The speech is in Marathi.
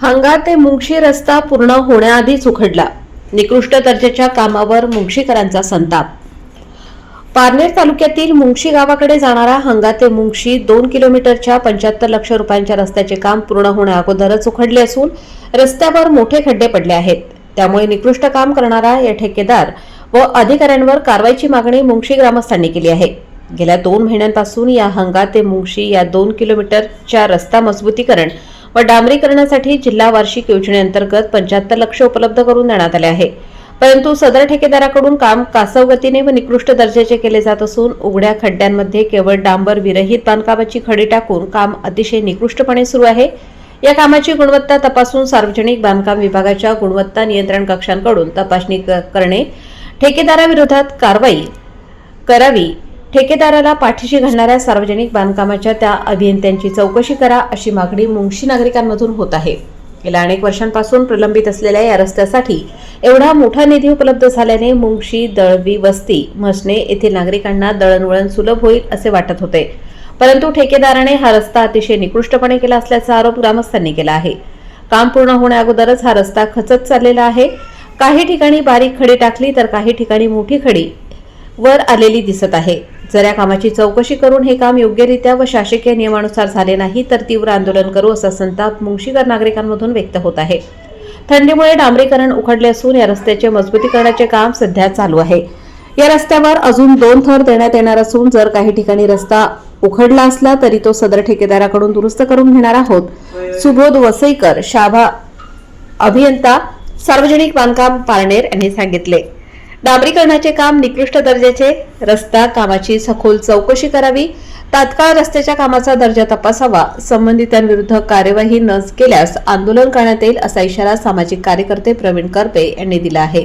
हांगा ते मुंगशी रस्ता पूर्ण होण्याआधीच उखडला. निकृष्ट दर्जाच्या कामावर मुंगशीकरांचा संताप. पारनेर तालुक्यातील मुंगशी गावाकडे जाणारा हंगा ते मुंगशी दोन किलोमीटरच्या पंच्याहत्तर लक्ष रुपयांच्या रस्त्याचे काम पूर्ण होण्या अगोदरच उखडले असून रस्त्यावर मोठे खड्डे पडले आहेत. त्यामुळे निकृष्ट काम करणारा या ठेकेदार व अधिकाऱ्यांवर कारवाईची मागणी मुंगशी ग्रामस्थांनी केली आहे. गेल्या दोन महिन्यांपासून या हंगा ते मुंगशी या दोन किलोमीटरच्या रस्ता मजबूतीकरण व डांबरीकरणासाठी जिल्हा वार्षिक योजनेअंतर्गत पंच्याहत्तर लक्ष उपलब्ध करून देण्यात आले आहे. परंतु सदर ठेकेदाराकडून काम कासव गतीने व निकृष्ट दर्जाचे केले जात असून उघड्या खड्ड्यांमध्ये केवळ डांबर विरहित बांधकामाची खडी टाकून काम अतिशय निकृष्टपणे सुरू आहे. या कामाची गुणवत्ता तपासून सार्वजनिक बांधकाम विभागाच्या गुणवत्ता नियंत्रण कक्षांकडून तपासणी क- करणे ठेकेदाराविरोधात कारवाई करावी ठेकेदाराला पाठीशी घालणाऱ्या सार्वजनिक बांधकामाच्या त्या अभियंत्यांची चौकशी करा अशी मागणी मुंगशी नागरिकांमधून होत आहे. गेल्या अनेक वर्षांपासून प्रलंबित असलेल्या या रस्त्यासाठी एवढा मोठा निधी उपलब्ध झाल्याने मुंगशी दळवी वस्ती म्हसणे येथील नागरिकांना दळणवळण सुलभ होईल असे वाटत होते. परंतु ठेकेदाराने हा रस्ता अतिशय निकृष्टपणे केला असल्याचा आरोप ग्रामस्थांनी केला आहे. काम पूर्ण होण्याअगोदरच हा रस्ता खचत चाललेला आहे. काही ठिकाणी बारीक खडी टाकली तर काही ठिकाणी मोठी खडी वर आलेली दिसत आहे. जर या कामाची चौकशी करून हे काम योग्यरित्या व शासकीय नियमानुसार झाले नाही तर तीव्र आंदोलन करू असा संताप मुंगशीकर नागरिकांमधून व्यक्त होत आहे. थंडीमुळे डांबरीकरण उखडले असून या रस्त्याचे मजबूतीकरणाचे काम सध्या चालू आहे. या रस्त्यावर अजून दोन थर देण्यात येणार असून जर काही ठिकाणी रस्ता उखडला असला तरी तो सदर ठेकेदाराकडून दुरुस्त करून घेणार आहोत. सुबोध वसईकर शाभा अभियंता सार्वजनिक बांधकाम पारनेर यांनी सांगितले. डांबरीकरणाचे काम निकृष्ट दर्जाचे रस्ता कामाची सखोल चौकशी करावी. तात्काळ रस्त्याच्या कामाचा दर्जा तपासावा. संबंधितांविरुद्ध कार्यवाही न केल्यास आंदोलन करण्यात येईल असा इशारा सामाजिक कार्यकर्ते प्रवीण करपे यांनी दिला आहे.